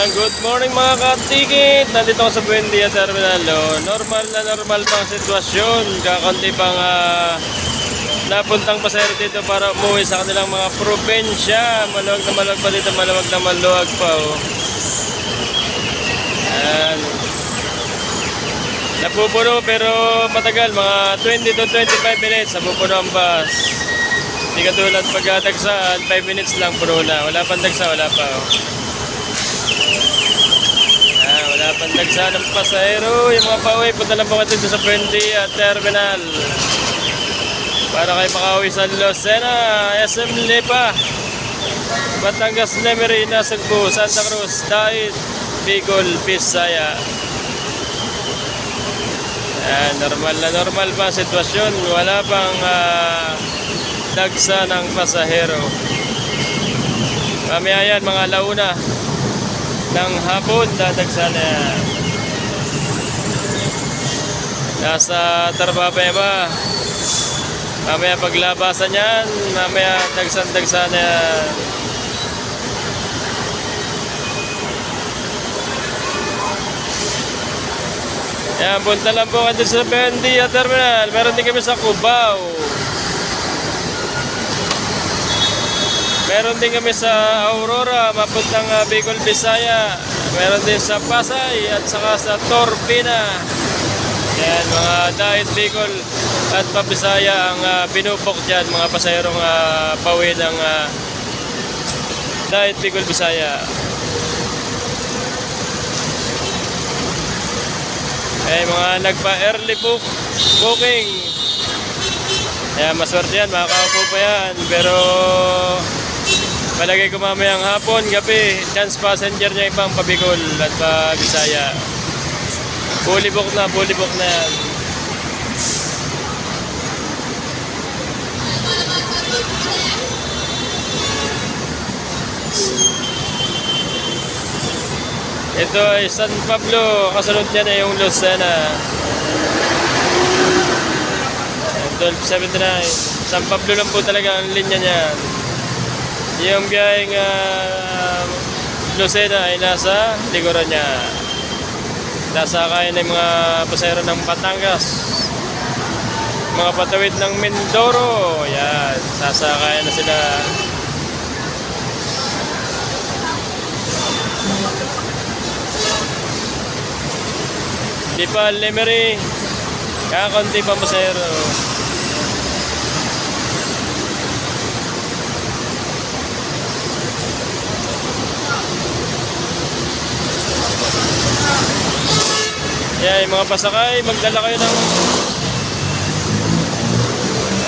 Good morning mga katikit! Nandito ako sa Buendia Terminal. Normal na normal pang sitwasyon. Kakunti pang ah, napuntang pasahero dito para umuwi sa kanilang mga probensya. Maluwag na maluwag pa dito, maluwag na maluwag pa. Oh. Ayan. Napupuno pero matagal, mga 20 to 25 minutes napupuno ang bus. Hindi katulad pag dagsaan, 5 minutes lang puno na. Wala pang dagsa, wala pa. Oh. Ah, wala pang dagsa ng pasahero. Yung mga pauwi, punta lang po dito sa Puente at Terminal. Para kayo makauwi sa Lucena, SM Lipa, Batangas Lemery, Nasugbu, Santa Cruz, Dait, Bicol, Bisaya. Ayan, normal na normal pa sitwasyon. Wala pang ah, dagsa ng pasahero. Mamaya yan, mga launa ng hapon, dadagsa na yan. Nasa Tarbaba ba? Mamaya paglabasan yan, mamaya dagsan-dagsa na yan. Yan, punta lang po kayo sa Bendia Terminal. Meron din kami sa Cubao. Meron din kami sa Aurora, mapuntang uh, Bicol, Bisaya. Meron din sa Pasay at saka sa Torpina. Yan, mga Dahit Bicol at Pabisaya ang uh, pinupok dyan, mga pasayerong uh, pauwi ng uh, Dahit Bicol, Bisaya. Eh, mga nagpa-early book, booking. Kaya maswerte yan, makakaupo pa yan. Pero palagay ko mamayang hapon, gabi, chance passenger niya ibang pabikol at pa Bisaya. Fully book na, fully book na yan. Ito ay San Pablo, kasunod niya na yung Lucena. 1279. San Pablo lang po talaga ang linya niya. Yung biyaheng uh, Lucena ay nasa likuran niya. Nasakayan ng mga pasahero ng Batangas. Mga patawid ng Mindoro. Yan, sasakayan na sila. Di pa Lemery. Kakunti pa pasahero. Yan, mga pasakay, magdala kayo ng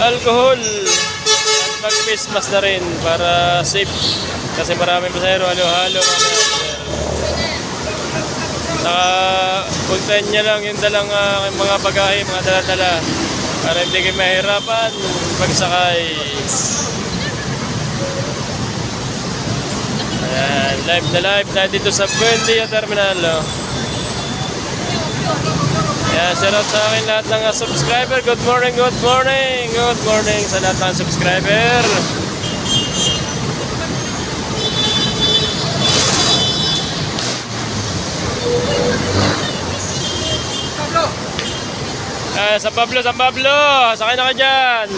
alcohol at mag-face na rin para safe. Kasi maraming pasahero, halo-halo. Saka puntahan niya lang yung dalang ah, mga bagahe, mga dala-dala para hindi kayo mahirapan pagsakay. Ayan, live na live tayo dito sa Buendia Terminal. Oh. Ayan, shout out sa akin lahat ng subscriber. Good morning, good morning, good morning sa lahat ng subscriber. Ah, San Pablo, San Pablo! Sakay na ka dyan!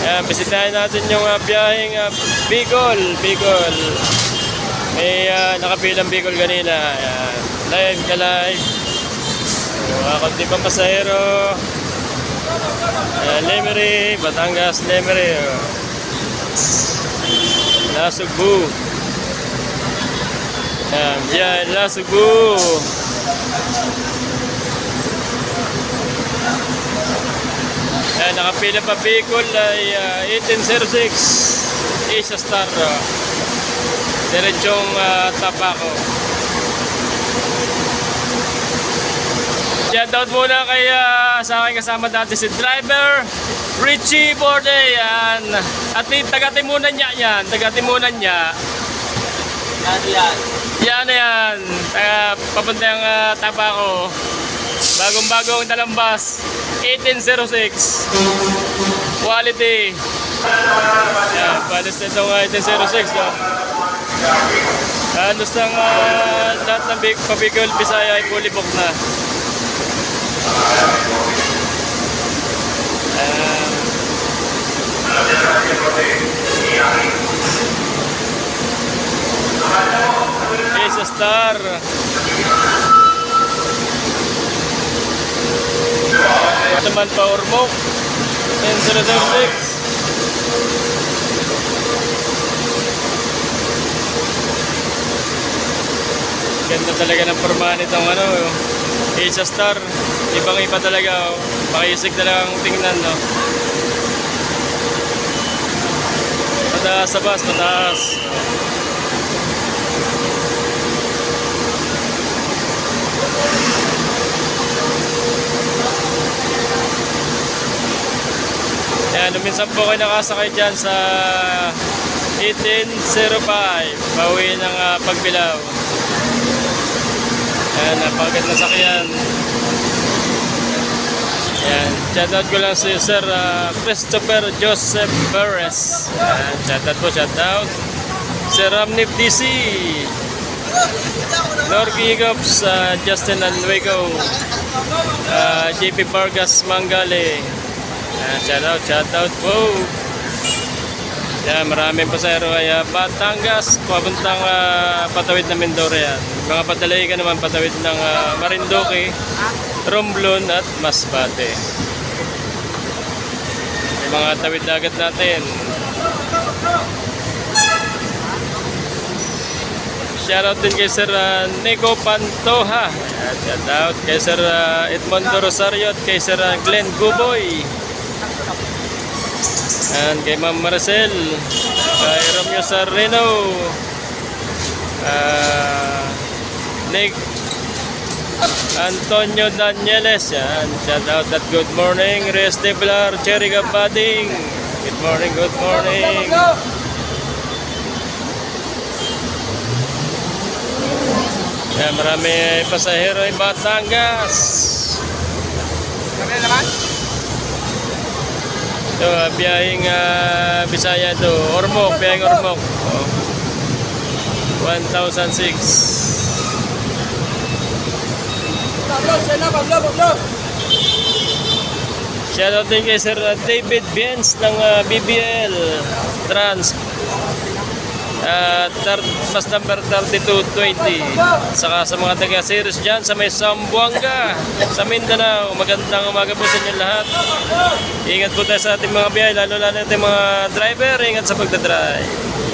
Ayan, bisitahin natin yung uh, biyaheng uh, Bicol, Bicol. May uh, nakapilang Bicol kanina. Ayan, live ka live. Mga konti pang pasahero. Ayan, Lemery, Batangas, Lemery. Oh. Nasugbu. Ayan, yan, Nasugbu. Ayan, nakapila pa Bicol ay ah, 1806 Asia Star. Uh, diretsong uh, Tapaco. Yan down muna kay ah, sa akin kasama dati si driver Richie Borde yan. At taga-timunan niya yan, taga-timunan niya. Yan yan. Yan yan. Taga, papunta yung uh, Tapaco. Bagong-bagong talambas. 1806. Quality. Yan, palis na itong uh, 1806. No? Halos ah, lahat ng Big, Pabigol Bisaya ay fully booked na. Ayan. Ace Star. Ito naman Power Moke. 10006. Ganda talaga ng forma nitong ano, Ace Star. Ibang iba talaga, oh. Makisig talaga ang tingnan, no? Mataas sa bus, mataas. Yan, minsan po kayo nakasakay dyan sa 1805, bawi ng ah, pagbilaw. Yan, napagad na sakyan. Yan, shoutout ko lang si Sir ah, Christopher Joseph Perez. Yan, shoutout po, shoutout. Sir Ramnip DC. Norby Hiccups, ah, Justin Anwego. Ah, JP Vargas Mangale. Yan, shoutout, shoutout po. Yan, maraming pasayro ay ah, Batangas, papuntang ah, patawid ng Mindoro yan. Mga padalay ka naman patawid ng ah, Marinduque, Romblon at Masbate. Yung mga tawid na agad natin. Shoutout din kay Sir ah, Nico Pantoja. Ayan, Shoutout kay Sir ah, Edmondo Rosario at kay Sir ah, Glenn Guboy. And kay Ma'am Marcel, kay Romeo Sarreno, ah, Nick Antonio Danieles, yan, shout out at good morning, Reyes Teblar, Cherry Gabading, good morning, good morning. Yan, marami pasahero ay Batangas. Kami naman? Ito, uh, biyahing ah, Bisaya ito. Ormoc, biyahing Ormoc. Oh. 1,006. Pablo, sila, Pablo, Pablo. Shoutout din kay Sir uh, David Benz ng uh, BBL Trans. Uh, bus number 3220. Saka sa mga taga-series dyan sa may Sambuanga, sa Mindanao. Magandang umaga po sa inyo lahat. Ingat po tayo sa ating mga biyahe, lalo lalo ating mga driver. Ingat sa pagdadrive.